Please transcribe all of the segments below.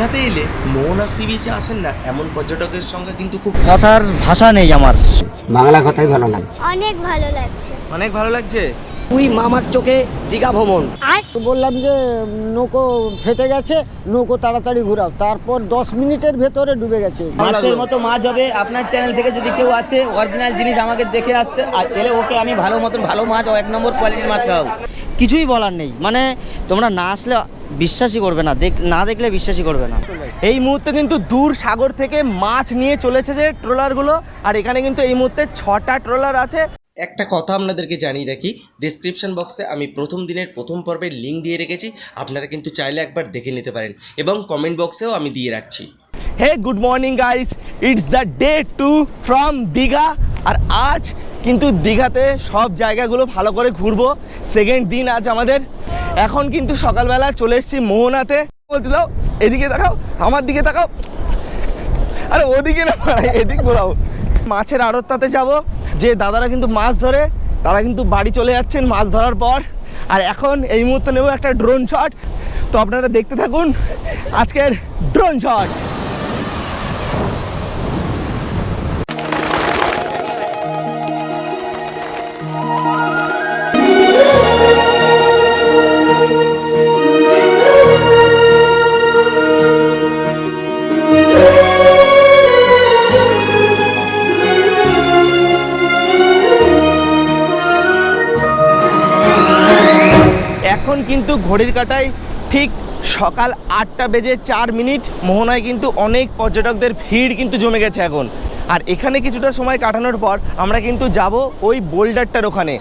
দীঘাতে এলে মোহনা সি বিচে আসেন না এমন পর্যটকের সংখ্যা কিন্তু খুব কথার ভাষা নেই আমার। বাংলা কথাই ভালো লাগছে। অনেক ভালো লাগছে। অনেক ভালো লাগছে? তুই মামার চোখে দীঘা ভ্রমণ। বললাম যে নৌকো ফেটে গেছে নৌকো তাড়াতাড়ি ঘুরাও। তারপর দশ মিনিটের ভেতরে ডুবে গেছে। মাছের মতো মাছ হবে। আপনার চ্যানেল থেকে যদি কেউ আসে অরিজিনাল জিনিস আমাকে দেখে আসতে আর এলে ওকে আমি ভালো মতন ভালো মাছ এক নম্বর কোয়ালিটির মাছ খাওয়াবো। কিছুই বলার নেই। মানে তোমরা না আসলে বিশ্বাসই করবে না দেখ না দেখলে বিশ্বাসই করবে না। এই মুহূর্তে কিন্তু দূর সাগর থেকে মাছ নিয়ে চলেছে যে ট্রলারগুলো আর এখানে কিন্তু এই মুহূর্তে ছটা ট্রলার আছে। একটা কথা আপনাদেরকে জানিয়ে রাখি ডিসক্রিপশন বক্সে আমি প্রথম দিনের প্রথম পর্বের লিঙ্ক দিয়ে রেখেছি আপনারা কিন্তু চাইলে একবার দেখে নিতে পারেন এবং কমেন্ট বক্সেও আমি দিয়ে রাখছি। Hey good morning guys it's the day two from Digha আর আজ কিন্তু দীঘাতে সব জায়গাগুলো ভালো করে ঘুরবো। সেকেন্ড দিন আজ আমাদের। এখন কিন্তু সকালবেলা চলে এসেছি মোহনাতে। বলতে দাও, এদিকে তাকাও, আমার দিকে তাকাও। আরে ওদিকে না, এদিক ঘোরাও। মাছের আড়তটাতে যাব। যে দাদারা কিন্তু মাছ ধরে, তারা কিন্তু বাড়ি চলে যাচ্ছেন মাছ ধরার পর। আর এখন এই মুহূর্তে নেব একটা ড্রোন শট তো আপনারা দেখতে থাকুন, আজকের ড্রোন শট কিন্তু ঘড়ির কাটায় ঠিক সকাল আটটা বেজে চার মিনিট। মোহনায় কিন্তু অনেক পর্যটকদের ভিড় কিন্তু জমে গেছে এখন। আর এখানে কিছুটা সময় কাটানোর পর আমরা কিন্তু যাব ওই বোল্ডারটার ওখানে।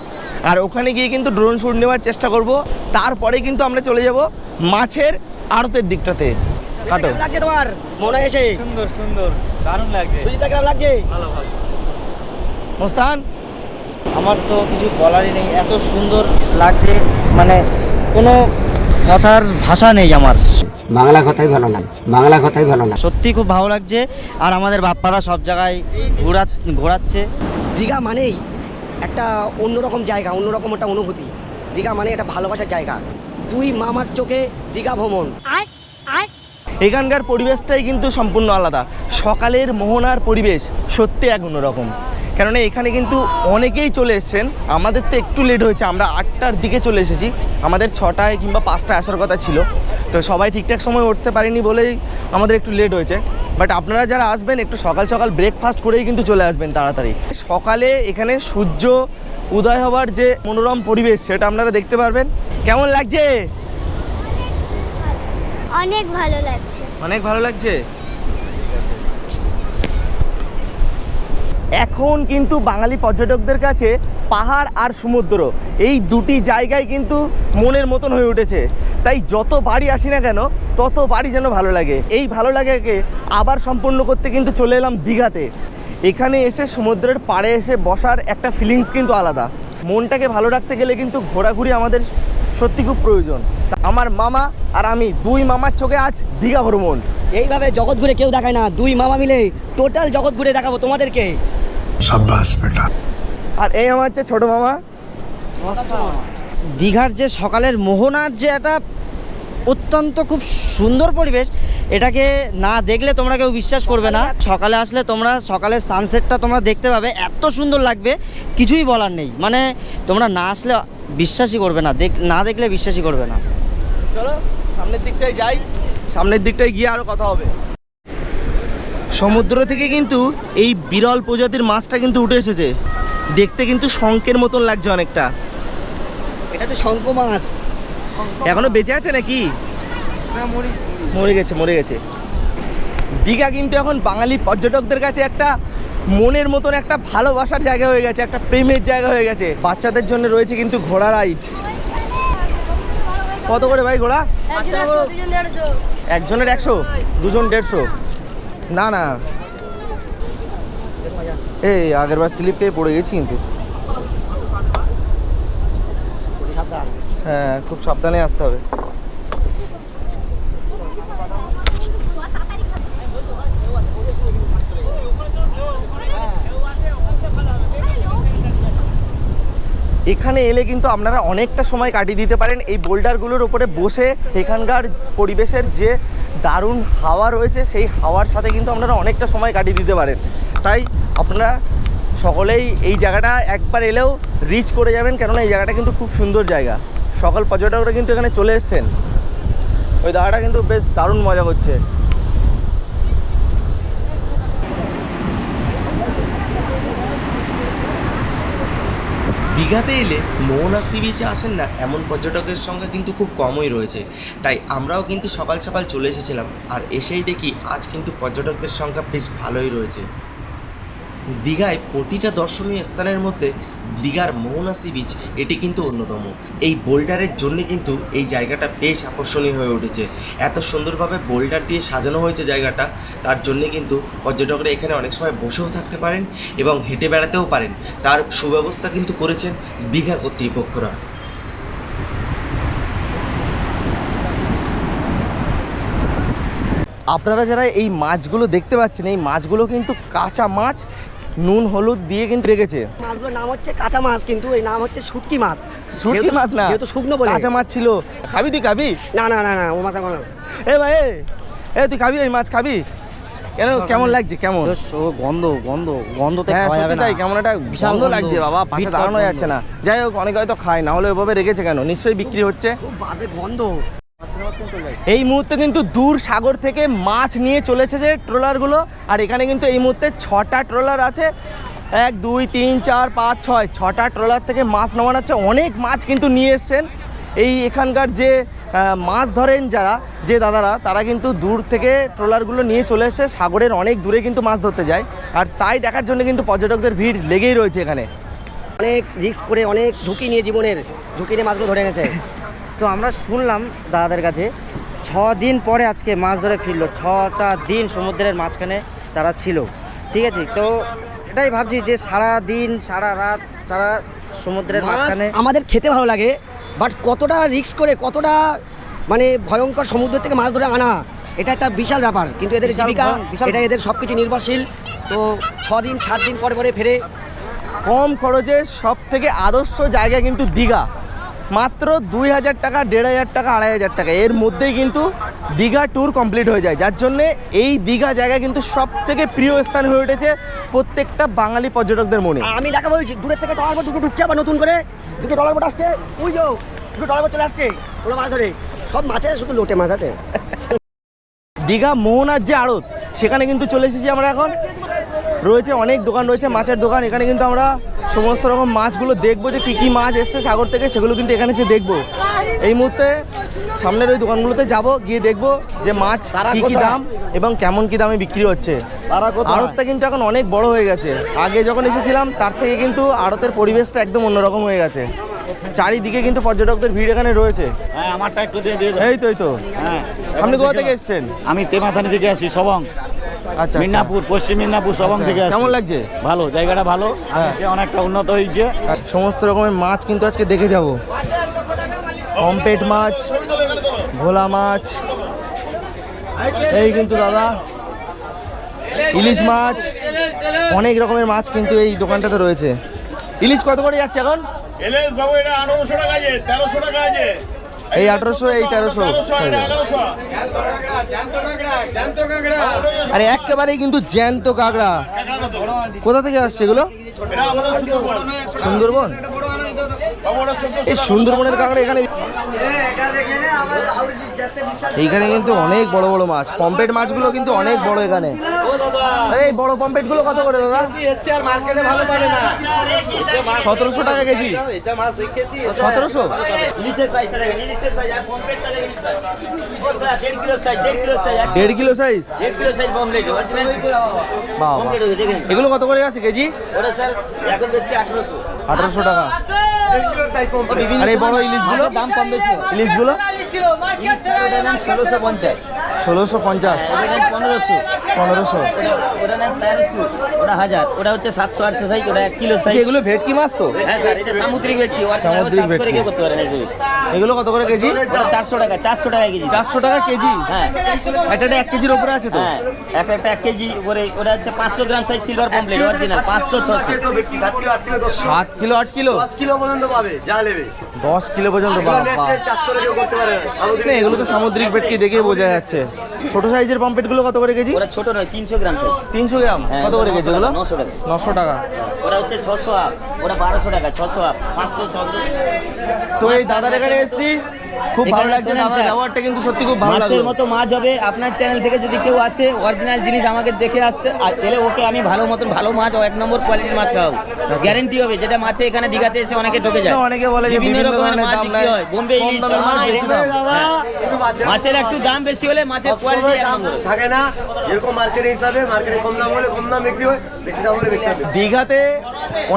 আর ওখানে গিয়ে কিন্তু ড্রোন শ্যুট নেওয়ার চেষ্টা করব। তারপরে কিন্তু আমরা চলে যাব মাছের আড়তের দিকটাতে। কাটো। লাগছে তোমার? মনে এসে? সুন্দর সুন্দর। দারুণ লাগছে। সুজিতা কেমন লাগছে? মোস্তান? আমার তো কিছু বলারই নেই। এত সুন্দর লাগছে। মানে কোনো কথার ভাষা নেই আমার। বাংলা কথাই ভালো লাগছে বাংলা কথাই ভালো লাগছে। সত্যি খুব ভালো লাগছে আর আমাদের বাপ্পাদা সব জায়গায় ঘোরা ঘোরাচ্ছে। দীঘা মানেই একটা অন্যরকম জায়গা অন্যরকম একটা অনুভূতি। দীঘা মানে একটা ভালোবাসার জায়গা। তুই মামার চোখে দীঘা ভ্রমণ। এখানকার পরিবেশটাই কিন্তু সম্পূর্ণ আলাদা। সকালের মোহনার পরিবেশ সত্যি এক অন্যরকম। কেননা এখানে কিন্তু অনেকেই চলে এসেছেন। আমাদের তো একটু লেট হয়েছে আমরা আটটার দিকে চলে এসেছি। আমাদের ছটায় কিংবা পাঁচটায় আসার কথা ছিল। তো সবাই ঠিকঠাক সময় উঠতে পারেনি বলেই আমাদের একটু লেট হয়েছে। বাট আপনারা যারা আসবেন একটু সকাল সকাল ব্রেকফাস্ট করেই কিন্তু চলে আসবেন তাড়াতাড়ি। সকালে এখানে সূর্য উদয় হওয়ার যে মনোরম পরিবেশ সেটা আপনারা দেখতে পারবেন। কেমন লাগছে? অনেক ভালো লাগছে। অনেক ভালো লাগছে? এখন কিন্তু বাঙালি পর্যটকদের কাছে পাহাড় আর সমুদ্র, এই দুটি জায়গায় কিন্তু মনের মতন হয়ে উঠেছে। তাই যত বাড়ি আসি না কেন, তত বাড়ি যেন ভালো লাগে। এই ভালো লাগাকে আবার সম্পূর্ণ করতে কিন্তু চলে এলাম দীঘাতে। এখানে এসে সমুদ্রের পাড়ে এসে বসার একটা ফিলিংস কিন্তু আলাদা। মনটাকে ভালো রাখতে গেলে কিন্তু ঘোরাঘুরি আমাদের সত্যি খুব প্রয়োজন। আমার মামা আর আমি, দুই মামার চোখে আজ দীঘা ভ্রমণ। এইভাবে জগৎ ঘুরে কেউ দেখায় না। দুই মামা মিলে টোটাল জগৎ ঘুরে দেখাবো তোমাদেরকে। আর এই আমার হচ্ছে ছোটো মামা। দীঘার যে সকালের মোহনার যে একটা অত্যন্ত খুব সুন্দর পরিবেশ এটাকে না দেখলে তোমরা কেউ বিশ্বাস করবে না। সকালে আসলে তোমরা সকালের সানসেটটা তোমরা দেখতে পাবে। এত সুন্দর লাগবে কিছুই বলার নেই। মানে তোমরা না আসলে বিশ্বাসই করবে না। দেখ না দেখলে বিশ্বাসই করবে না। চলো সামনের দিকটায় যাই। সামনের দিকটায় গিয়ে আরও কথা হবে। সমুদ্র থেকে কিন্তু এই বিরল প্রজাতির মাছটা কিন্তু উঠে এসেছে। দেখতে কিন্তু শঙ্কের মতন লাগছে অনেকটা। এটা তো শঙ্খ মাছ। এখনও বেঁচে আছে নাকি? মরে গেছে মরে গেছে। দীঘা কিন্তু এখন বাঙালি পর্যটকদের কাছে একটা মনের মতন একটা ভালোবাসার জায়গা হয়ে গেছে একটা প্রেমের জায়গা হয়ে গেছে। বাচ্চাদের জন্য রয়েছে কিন্তু ঘোড়া রাইড। কত করে ভাই ঘোড়া? একজনের একশো, দুজন দেড়শো। না না। এই, আগেরবার স্লিপ পেয়ে পড়ে গেছি কিন্তু। হ্যাঁ খুব সাবধানে আসতে হবে। এখানে এলে কিন্তু আপনারা অনেকটা সময় কাটিয়ে দিতে পারেন। এই বোল্ডারগুলোর উপরে বসে এখানকার পরিবেশের যে দারুণ হাওয়া রয়েছে, সেই হাওয়ার সাথে কিন্তু আপনারা অনেকটা সময় কাটিয়ে দিতে পারেন। তাই আপনারা সকলেই এই জায়গাটা একবার এলেও রিচ করে যাবেন, কেননা এই জায়গাটা কিন্তু খুব সুন্দর জায়গা। সকল পর্যটকরা কিন্তু এখানে চলে এসছেন। ওই দাদাটা কিন্তু বেশ দারুণ মজা করছে দীঘাতে এলে মোহনা সি বিচে আসেন না, এমন পর্যটকের সংখ্যা কিন্তু খুব কমই রয়েছে। তাই আমরাও কিন্তু সকাল সকাল চলে এসেছিলাম আর এসেই দেখি আজ কিন্তু পর্যটকদের সংখ্যা বেশ ভালোই রয়েছে। দীঘায় প্রতিটা দর্শনীয় স্থানের মধ্যে দীঘার মোহনা সি বিচ এটি কিন্তু অন্যতম। এই বোল্ডারের জন্য কিন্তু এই জায়গাটা বেশ আকর্ষণীয় হয়ে উঠেছে। এত সুন্দরভাবে বোল্ডার দিয়ে সাজানো হয়েছে জায়গাটা, তার জন্য কিন্তু পর্যটকরা এখানে অনেক সময় বসেও থাকতে পারেন এবং হেঁটে বেড়াতেও পারেন। তার সুব্যবস্থা কিন্তু করেছেন দীঘা কর্তৃপক্ষরা। আপনারা যারা এই মাছগুলো দেখতে পাচ্ছেন, এই মাছগুলো কিন্তু কাঁচা মাছ নুন হলুদ দিয়ে কিন্তু রেখেছে। মাছগুলোর নাম হচ্ছে কাঁচা মাছ কিন্তু এই নাম হচ্ছে শুটকি মাছ। শুটকি মাছ না? যেহেতু শুকনো বলে। কাঁচা মাছ ছিল। খাবি তুই খাবি? না না না না ও মাছ আমার এ ভাই এ, তুই খাবি ওই মাছ খাবি? কেন কেমন লাগছে কেমন? ও গন্ধ গন্ধ গন্ধতে হ্যাঁ খাওয়া যাবে না। তাই কেমন একটা বিশাল গন্ধ গন্ধ। লাগছে বাবা পাশে দাঁড়ানো যাচ্ছে না। যাই হোক অনেকে হয়তো খায় না হলে ওইভাবে রেখেছে কেন? নিশ্চয়ই বিক্রি হচ্ছে। খুব বাজে গন্ধ। এই মুহূর্তে কিন্তু দূর সাগর থেকে মাছ নিয়ে চলেছে যে ট্রলারগুলো, আর এখানে কিন্তু এই মুহূর্তে ছটা ট্রলার আছে। এক, দুই, তিন, চার, পাঁচ, ছয়, ছটা ট্রলার থেকে মাছ নামানো হচ্ছে। অনেক মাছ কিন্তু নিয়ে এসছেন। এই এখানকার যে মাছ ধরেন যারা, যে দাদারা, তারা কিন্তু দূর থেকে ট্রলারগুলো নিয়ে চলে এসে সাগরের অনেক দূরে কিন্তু মাছ ধরতে যায়। আর তাই দেখার জন্য কিন্তু পর্যটকদের ভিড় লেগেই রয়েছে এখানে। অনেক রিস্ক করে অনেক ঝুঁকি নিয়ে জীবনের ঝুঁকি নিয়ে মাছগুলো ধরে এনেছে। তো আমরা শুনলাম দাদাদের কাছে ছ দিন পরে আজকে মাছ ধরে ফিরলো ছটা দিন সমুদ্রের মাঝখানে তারা ছিল ঠিক আছে? তো এটাই ভাবছি যে সারা দিন সারা রাত সারা সমুদ্রের মাঝখানে আমাদের খেতে ভালো লাগে বাট কতটা রিস্ক করে কতটা মানে ভয়ঙ্কর সমুদ্র থেকে মাছ ধরে আনা এটা একটা বিশাল ব্যাপার। কিন্তু এদের বিশাল জীবিকা এটা এদের সব কিছু নির্ভরশীল। তো ছ দিন সাত দিন পরে পরে ফেরে। কম খরচে সব থেকে আদর্শ জায়গা কিন্তু দীঘা। মাত্র দুই হাজার টাকা দেড় হাজার টাকা আড়াই হাজার টাকা। এর মধ্যেই কিন্তু দীঘা ট্যুর কমপ্লিট হয়ে যায়। যার জন্যে এই দীঘা জায়গা কিন্তু সব থেকে প্রিয় স্থান হয়ে উঠেছে প্রত্যেকটা বাঙালি পর্যটকদের মনে। আমি দেখা বলছি দূরের থেকে টলার বোট দুটো ঢুকছে আবার নতুন করে দুটো টলার বোট আসছে। ওই যো দুটো টলার বোট চলে আসছে ওরা মাছ ধরে। সব মাছে শুধু লোটে মাছ আছে। দীঘা মোহনার যে আড়ত সেখানে কিন্তু চলে এসেছি আমরা এখন। রয়েছে অনেক দোকান রয়েছে মাছের দোকান। এখানে কিন্তু আমরা সমস্ত রকম মাছগুলো দেখব যে কী কী মাছ এসছে সাগর থেকে সেগুলো কিন্তু এখানে এসে দেখব। এই মুহূর্তে সামনের ওই দোকানগুলোতে যাব গিয়ে দেখব যে মাছ কী কী দাম এবং কেমন কী দামে বিক্রি হচ্ছে। আড়তটা কিন্তু এখন অনেক বড় হয়ে গেছে। আগে যখন এসেছিলাম তার থেকে কিন্তু আড়তের পরিবেশটা একদম অন্যরকম হয়ে গেছে। চারিদিকে কিন্তু পর্যটকদের ভিড় এখানে রয়েছে। হ্যাঁ আমারটা একটু দিয়ে দিয়ে এই তো এই তো। হ্যাঁ আপনি কোথা থেকে এসেছেন? আমি তেমাথানি থেকে আসি সবং। আচ্ছা আচ্ছা। মিদনাপুর পশ্চিম মিদনাপুর সবং থেকে আসি। কেমন লাগছে? ভালো জায়গাটা ভালো। হ্যাঁ। অনেকটা উন্নত হয়েছে। সমস্ত রকমের মাছ কিন্তু আজকে দেখে যাব। কমপেট মাছ ভোলা মাছ এই কিন্তু দাদা ইলিশ মাছ অনেক রকমের মাছ কিন্তু এই দোকানটাতে রয়েছে। ইলিশ কত করে যাচ্ছে এখন? এলএস বাবু এটা আঠারোশো টাকা আছে তেরোশো টাকা আছে। এই আঠারোশো এই তেরোশো। আরে একেবারেই কিন্তু জ্যান্ত কাঁকড়া। কোথা থেকে আসছে এগুলো? সুন্দরবন। ওটা এই সুন্দরবনের কাঁকড়া এখানে এইখানে কিন্তু অনেক বড় বড় মাছ। পম্পেট মাছগুলো কিন্তু অনেক বড় এখানে। এই বড় পম্পেটগুলো কত করে দাদা? সতেরোশো টাকা কেজি। সতেরোশো? দেড় কিলো সাইজ? এগুলো কত করে আছে কেজি? আঠারোশো। টাকা। আর এই বড় ইলিশগুলো দাম কম বেশি। ইলিশগুলো? ষোলোশো পঞ্চাশ। ষোলোশো পঞ্চাশ। পনেরোশো পনেরোশো। ওটা নেন তেরোশো ওটা হাজার ওটা হচ্ছে সাতশো আটশো সাইজ ওটা এক কিলো সাইজ এগুলো ভেটকি মাছ তো? হ্যাঁ স্যার এটা সামুদ্রিক সামুদ্রিক ভেটকি। কেউ করতে পারে এগুলো কত করে কেজি? ওটা চারশো টাকা চারশো টাকা কেজি। চারশো টাকা কেজি? হ্যাঁ। এটা একটা এক কেজির ওপরে আছে তো? হ্যাঁ একটা একটা এক কেজি উপরে ওটা হচ্ছে পাঁচশো gram size silver pomfret original পাঁচশো ছশো। সাত কিলো আট কিলো কিলো। যা নেবে দশ কিলো পর্যন্ত বাবা চাষ করে কেউ করতে পারে না, এগুলো তো সামুদ্রিক ভেটকি দেখে বোঝা যাচ্ছে। ছোট সাইজের পম্পেটগুলো কত করে কেজি? ওরা ছোট নয় তিনশো গ্রাম সাইজ। তিনশো গ্রাম। হ্যাঁ, কত করে কেজি ওগুলো? নশো টাকা। নশো টাকা। ওরা হচ্ছে ছশো আপ ওরা বারোশো টাকা ছশো আপ পাঁচশো ছশো। তো এই দাদার এখানে এসেছি। খুব ভালো লাগছে দাদার ব্যবহারটা কিন্তু সত্যি খুব ভালো মাছের মতো মাছ হবে। আপনার চ্যানেল থেকে যদি কেউ আসে অরিজিনাল জিনিস আমাকে দেখে আসতে আর এলে ওকে আমি ভালো মতন ভালো মাছ ও এক নম্বর কোয়ালিটির মাছ খাওয়াবো। গ্যারেন্টি হবে যেটা মাছে এখানে দীঘাতে এসে অনেকে ঢোকে যায়। অনেকে বলে যে বিভিন্ন রকমের মাছ বিক্রি হয়। বোম্বে ইলিশ মাছ বেশি দাম। হ্যাঁ। মাছের একটু দাম বেশি হলে মাছের থাকে না যেরকম মার্কেট হিসাবে মার্কেটে কম দাম হলে কম দাম বিক্রি হয় বেশি দাম হলে বেশি দাম দীঘাতে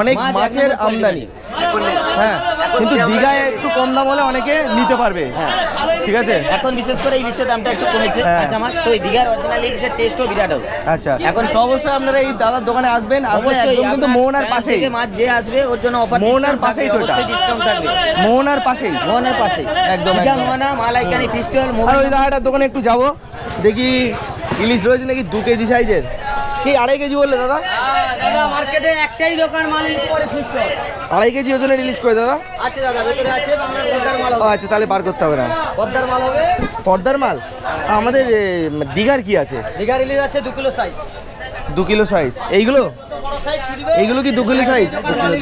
অনেক মাছের আমদানি। হ্যাঁ কিন্তু দীঘায় একটু কম দাম হলে অনেকে নিতে পারবে। ঠিক আছে? এখন বিশেষ করে ইলিশের দামটা একটু কমেছে। হ্যাঁ। আচ্ছা আমার তো এই দীঘার অরিজিনাল ইলিশের টেস্টও বিরাট হবে। আচ্ছা। এখন তো অবশ্যই আপনারা এই দাদার দোকানে আসবেন। আসলে একদম কিন্তু মোহনার পাশেই। মাছ যে আসবে ওর জন্য অফার মোহনার পাশেই তো এটা। ডিসকাউন্ট থাকবে। মোহনার পাশেই। মোহনার পাশেই। একদম। মোহনা মালাইকানি ফিস্টল আর ওই দাদাটার দোকানে একটু যাব। দেখি ইলিশ রয়েছে নাকি দু কেজি সাইজের? কি আড়াই কেজি বললে দাদা? দাদা মার্কেটে একটাই দোকান মাল করে সুস্থ। আড়াই কেজি ওজনের ইলিশ করে দাদা? আছে দাদা ভেতরে আছে বাংলার মাল ও আচ্ছা তাহলে বার করতে হবে না। পদ্মার মাল হবে। পর্দার মাল? আমাদের দীঘার কি আছে? দীঘার ইলিশ আছে দু কিলো সাইজ দু কিলো সাইজ এইগুলো? এইগুলো কি দু কিলো সাইজ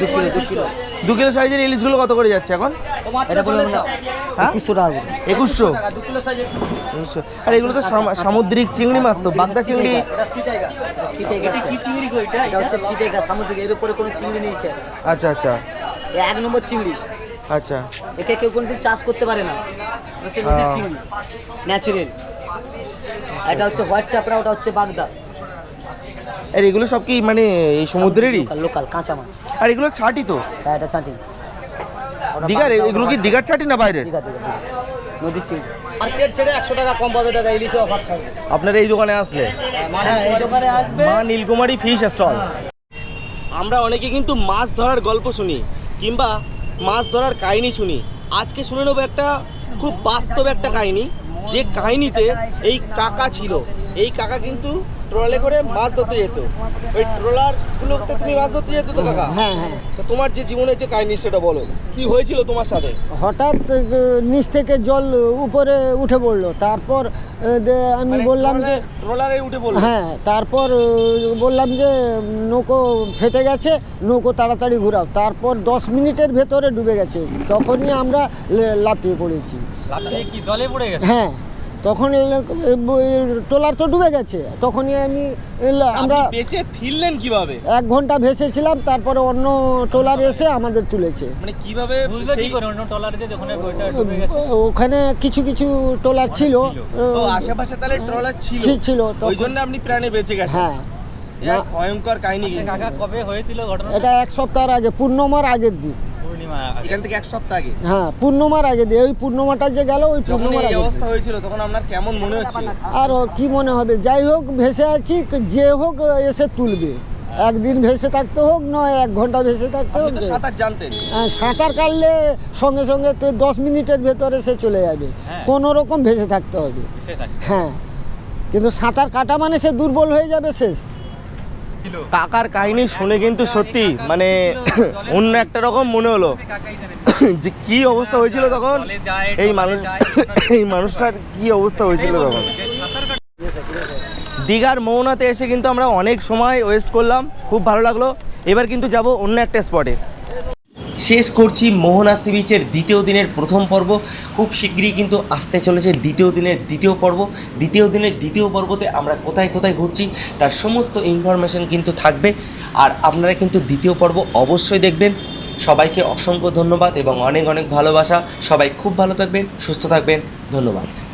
দু কিলো দু কিলো। দু কিলো সাইজের ইলিশগুলো কত করে যাচ্ছে এখন? হ্যাঁ? একুশশো টাকা একুশশো। আর এগুলো তো সাম- সামুদ্রিক চিংড়ি মাছ তো বাগদা চিংড়ি। সামুদ্রিক। এর উপরে কোনো চিংড়ি নেই আচ্ছা আচ্ছা। এক নম্বর চিংড়ি। আচ্ছা। একে কেউ কোনোদিন চাষ করতে পারে না। চিংড়ি ন্যাচারাল এটা হচ্ছে হোয়াইট চাপড়া ওটা হচ্ছে বাগদা। আর এগুলো সব কি মানে এই সমুদ্রেরই? লোকাল কাঁচা মাছ। আর এগুলো ছাটি তো? হ্যাঁ এটা ওটা দীঘার এগুলো কি দীঘার ছাটি না বাইরের। নদীর চিংড়ি। মার্কেট ছেড়ে একশো টাকা কম পাবে দাদা ইলিশে অফার থাকবে আপনারা এই দোকানে আসলে? হ্যাঁ এই দোকানে আসবে। মা নীলকুমারী ফিশ স্টল আমরা অনেকে কিন্তু মাছ ধরার গল্প শুনি কিংবা মাছ ধরার কাহিনী শুনি। আজকে শুনে নেব একটা খুব বাস্তব একটা কাহিনী। যে কাহিনীতে এই কাকা ছিল। এই কাকা কিন্তু ট্রলে করে মাছ ধরতে যেত। ওই ট্রলার গুলোতে তুমি মাছ ধরতে যেত তো কাকা? হ্যাঁ হ্যাঁ। তো তোমার যে জীবনের যে কাহিনী সেটা বলো। কি হয়েছিল তোমার সাথে? হঠাৎ নিচ থেকে জল উপরে উঠে পড়ল। তারপর আমি বললাম যে ট্রলারে উঠে বলল হ্যাঁ তারপর বললাম যে নৌকো ফেটে গেছে নৌকো তাড়াতাড়ি ঘুরাও। তারপর দশ মিনিটের ভেতরে ডুবে গেছে। তখনই আমরা লাফিয়ে পড়েছি। কি জলে পড়ে গেছে? হ্যাঁ। তখন ট্রলার তো ডুবে গেছে। তখনই আমি আমরা বেঁচে ফিরলেন কীভাবে? এক ঘণ্টা ভেসেছিলাম তারপরে অন্য ট্রলার এসে আমাদের তুলেছে। মানে কীভাবে সেই- অন্য টলারে যে ওখানে ওখানে কিছু কিছু ট্রলার ছিল। আশেপাশে তাহলে ট্রলার ছিল। ছিল, ওই জন্য আপনি প্রাণে বেঁচে গেছেন। হ্যাঁ। ভয়ঙ্কর কাহিনী। কিন্তু। কবে হয়েছিল ঘটনা এটা এক সপ্তাহের আগে পূর্ণমার আগের দিন। এখান থেকে এক সপ্তাহ আগে। হ্যাঁ পূর্ণমার আগে দিয়ে ওই পূর্ণমাটা যে গেল ওই পূর্ণমার এই আগে। অবস্থা হয়েছিল তখন আপনার কেমন মনে হচ্ছিল? আর কি মনে হবে? যাই হোক ভেসে আছি যে হোক এসে তুলবে। একদিন ভেসে থাকতে হোক নয় এক ঘণ্টা ভেসে থাকতে হোক। সাঁতার জানতেন। হ্যাঁ, সাঁতার কাটলে সঙ্গে সঙ্গে তো দশ মিনিটের ভেতরে সে চলে যাবে। কোনো রকম ভেসে থাকতে হবে। হ্যাঁ। কিন্তু সাঁতার কাটা মানে সে দুর্বল হয়ে যাবে শেষ। কাকার কাহিনী শুনে কিন্তু সত্যি মানে অন্য একটা রকম মনে হলো। যে কি অবস্থা হয়েছিল তখন? এই মানুষ এই মানুষটার কি অবস্থা হয়েছিল তখন? দীঘার মৌনাতে এসে কিন্তু আমরা অনেক সময় ওয়েস্ট করলাম। খুব ভালো লাগল। এবার কিন্তু যাব অন্য একটা স্পটে শেষ করছি মোহনা সি বিচের দ্বিতীয় দিনের প্রথম পর্ব। খুব শীঘ্রই কিন্তু আসতে চলেছে দ্বিতীয় দিনের দ্বিতীয় পর্ব। দ্বিতীয় দিনের দ্বিতীয় পর্বতে আমরা কোথায় কোথায় ঘুরছি, তার সমস্ত ইনফরমেশন কিন্তু থাকবে। আর আপনারা কিন্তু দ্বিতীয় পর্ব অবশ্যই দেখবেন। সবাইকে অসংখ্য ধন্যবাদ এবং অনেক অনেক ভালোবাসা। সবাই খুব ভালো থাকবেন, সুস্থ থাকবেন। ধন্যবাদ।